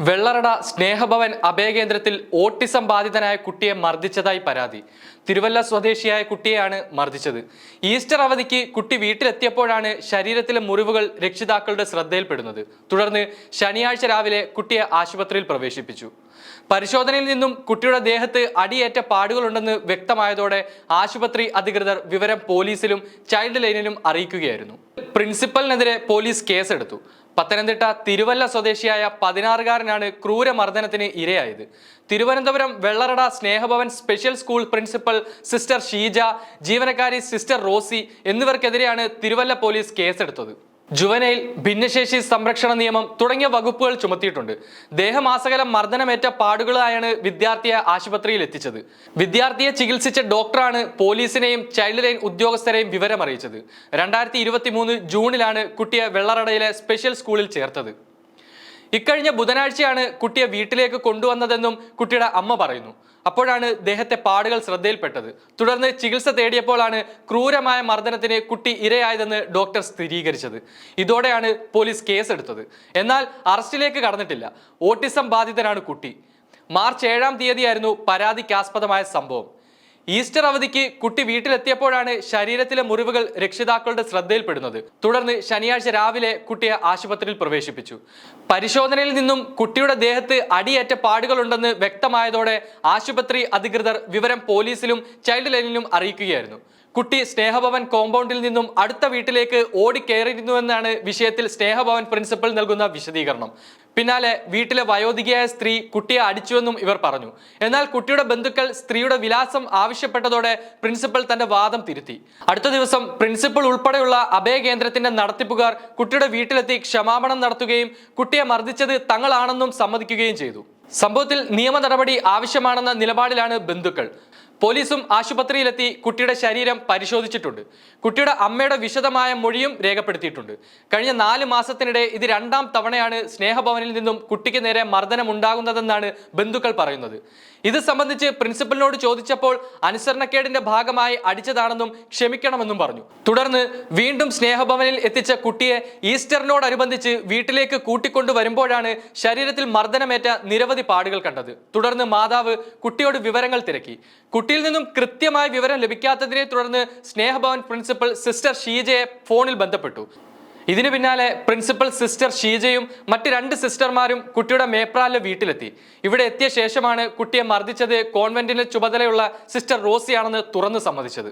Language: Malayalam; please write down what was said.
വെള്ളറട സ്നേഹഭവൻ അഭയകേന്ദ്രത്തിൽ ഓട്ടിസം ബാധിതനായ കുട്ടിയെ മർദ്ദിച്ചതായി പരാതി. തിരുവല്ല സ്വദേശിയായ കുട്ടിയെയാണ് മർദ്ദിച്ചത്. ഈസ്റ്റർ അവധിക്ക് കുട്ടി വീട്ടിലെത്തിയപ്പോഴാണ് ശരീരത്തിലെ മുറിവുകൾ രക്ഷിതാക്കളുടെ ശ്രദ്ധയിൽപ്പെടുന്നത്. തുടർന്ന് ശനിയാഴ്ച രാവിലെ കുട്ടിയെ ആശുപത്രിയിൽ പ്രവേശിപ്പിച്ചു. പരിശോധനയിൽ നിന്നും കുട്ടിയുടെ ദേഹത്ത് അടിയേറ്റ പാടുകളുണ്ടെന്ന് വ്യക്തമായതോടെ ആശുപത്രി അധികൃതർ വിവരം പോലീസിലും ചൈൽഡ് ലൈനിലും അറിയിക്കുകയായിരുന്നു. പ്രിൻസിപ്പലിനെതിരെ പോലീസ് കേസെടുത്തു. പത്തനംതിട്ട തിരുവല്ല സ്വദേശിയായ പതിനാറുകാരനാണ് ക്രൂരമർദ്ദനത്തിന് ഇരയായത്. Thiruvananthapuram Vellarada Snehabhavan special school principal sister Sheeja ജീവനക്കാരി sister Rosy എന്നിവർക്കെതിരെയാണ് തിരുവല്ല പോലീസ് കേസെടുത്തത്. ജുവനൈൽ ഭിന്നശേഷി സംരക്ഷണ നിയമം തുടങ്ങിയ വകുപ്പുകൾ ചുമത്തിയിട്ടുണ്ട്. ദേഹമാസകലം മർദ്ദനമേറ്റ പാടുകളായാണ് വിദ്യാർത്ഥിയെ ആശുപത്രിയിൽ എത്തിച്ചത്. വിദ്യാർത്ഥിയെ ചികിത്സിച്ച ഡോക്ടറാണ് പോലീസിനെയും ചൈൽഡ് ലൈൻ ഉദ്യോഗസ്ഥരെയും വിവരം അറിയിച്ചത് രണ്ടായിരത്തി ഇരുപത്തി മൂന്ന് ജൂണിലാണ് കുട്ടിയെ വെള്ളറടയിലെ സ്പെഷ്യൽ സ്കൂളിൽ ചേർത്തത്. ഇക്കഴിഞ്ഞ ബുധനാഴ്ചയാണ് കുട്ടിയെ വീട്ടിലേക്ക് കൊണ്ടുവന്നതെന്നും കുട്ടിയുടെ അമ്മ പറയുന്നു. അപ്പോഴാണ് ഇദ്ദേഹത്തെ പാടുകൾ ശ്രദ്ധയിൽപ്പെട്ടത്. തുടർന്ന് ചികിത്സ തേടിയപ്പോഴാണ് ക്രൂരമായ മർദ്ദനത്തിന് കുട്ടി ഇരയായതെന്ന് ഡോക്ടർ സ്ഥിരീകരിച്ചത്. ഇതോടെയാണ് പോലീസ് കേസെടുത്തത്. എന്നാൽ അറസ്റ്റിലേക്ക് കടന്നിട്ടില്ല. ഓട്ടിസം ബാധിതനാണ് കുട്ടി. മാർച്ച് ഏഴാം തീയതിയായിരുന്നു പരാതിക്കാസ്പദമായ സംഭവം. ഈസ്റ്റർ അവധിക്ക് കുട്ടി വീട്ടിലെത്തിയപ്പോഴാണ് ശരീരത്തിലെ മുറിവുകൾ രക്ഷിതാക്കളുടെ ശ്രദ്ധയിൽപ്പെടുന്നത്. തുടർന്ന് ശനിയാഴ്ച രാവിലെ കുട്ടിയെ ആശുപത്രിയിൽ പ്രവേശിപ്പിച്ചു. പരിശോധനയിൽ നിന്നും കുട്ടിയുടെ ദേഹത്ത് അടിയേറ്റ പാടുകളുണ്ടെന്ന് വ്യക്തമായതോടെ ആശുപത്രി അധികൃതർ വിവരം പോലീസിലും ചൈൽഡ് ലൈനിലും അറിയിക്കുകയായിരുന്നു. കുട്ടി സ്നേഹഭവൻ കോമ്പൗണ്ടിൽ നിന്നും അടുത്ത വീട്ടിലേക്ക് ഓടിക്കയറിയിരുന്നുവെന്നാണ് വിഷയത്തിൽ സ്നേഹഭവൻ പ്രിൻസിപ്പൽ നൽകുന്ന വിശദീകരണം. പിന്നാലെ വീട്ടിലെ വയോധികയായ സ്ത്രീ കുട്ടിയെ അടിച്ചുവെന്നും ഇവർ പറഞ്ഞു. എന്നാൽ കുട്ടിയുടെ ബന്ധുക്കൾ സ്ത്രീയുടെ വിലാസം ആവശ്യപ്പെട്ടതോടെ പ്രിൻസിപ്പൽ തന്റെ വാദം തിരുത്തി. അടുത്ത ദിവസം പ്രിൻസിപ്പൽ ഉൾപ്പെടെയുള്ള അഭയ കേന്ദ്രത്തിന്റെ നടത്തിപ്പുകാർ കുട്ടിയുടെ വീട്ടിലെത്തി ക്ഷമാപണം നടത്തുകയും കുട്ടിയെ മർദ്ദിച്ചത് തങ്ങളാണെന്നും സമ്മതിക്കുകയും ചെയ്തു. സംഭവത്തിൽ നിയമ നടപടി ആവശ്യമാണെന്ന നിലപാടിലാണ് ബന്ധുക്കൾ. പോലീസും ആശുപത്രിയിലെത്തി കുട്ടിയുടെ ശരീരം പരിശോധിച്ചിട്ടുണ്ട്. കുട്ടിയുടെ അമ്മയുടെ വിശദമായ മൊഴിയും രേഖപ്പെടുത്തിയിട്ടുണ്ട്. കഴിഞ്ഞ നാല് മാസത്തിനിടെ ഇത് രണ്ടാം തവണയാണ് സ്നേഹഭവനിൽ നിന്നും കുട്ടിക്ക് നേരെ മർദ്ദനം ഉണ്ടാകുന്നതെന്നാണ് ബന്ധുക്കൾ പറയുന്നത്. ഇത് സംബന്ധിച്ച് പ്രിൻസിപ്പലിനോട് ചോദിച്ചപ്പോൾ അനുസരണക്കേടിന്റെ ഭാഗമായി അടിച്ചതാണെന്നും ക്ഷമിക്കണമെന്നും പറഞ്ഞു. തുടർന്ന് വീണ്ടും സ്നേഹഭവനിൽ എത്തിച്ച കുട്ടിയെ ഈസ്റ്ററിനോടനുബന്ധിച്ച് വീട്ടിലേക്ക് കൂട്ടിക്കൊണ്ടുവരുമ്പോഴാണ് ശരീരത്തിൽ മർദ്ദനമേറ്റ നിരവധി പാടുകൾ കണ്ടത്. തുടർന്ന് മാതാവ് കുട്ടിയോട് വിവരങ്ങൾ തിരക്കി. കുട്ടിയിൽ നിന്നും കൃത്യമായ വിവരം ലഭിക്കാത്തതിനെ തുടർന്ന് സ്നേഹഭവൻ പ്രിൻസിപ്പൽ സിസ്റ്റർ ഷീജയെ ഫോണിൽ ബന്ധപ്പെട്ടു. ഇതിനു പിന്നാലെ പ്രിൻസിപ്പൽ സിസ്റ്റർ ഷീജയും മറ്റ് രണ്ട് സിസ്റ്റർമാരും കുട്ടിയുടെ മേപ്രാലിലെ വീട്ടിലെത്തി. ഇവിടെ എത്തിയ ശേഷമാണ് കുട്ടിയെ മർദ്ദിച്ചത്. കോൺവെന്റിന്റെ ചുമതലയുള്ള സിസ്റ്റർ റോസിയാണെന്ന് തുറന്നു സമ്മതിച്ചത്.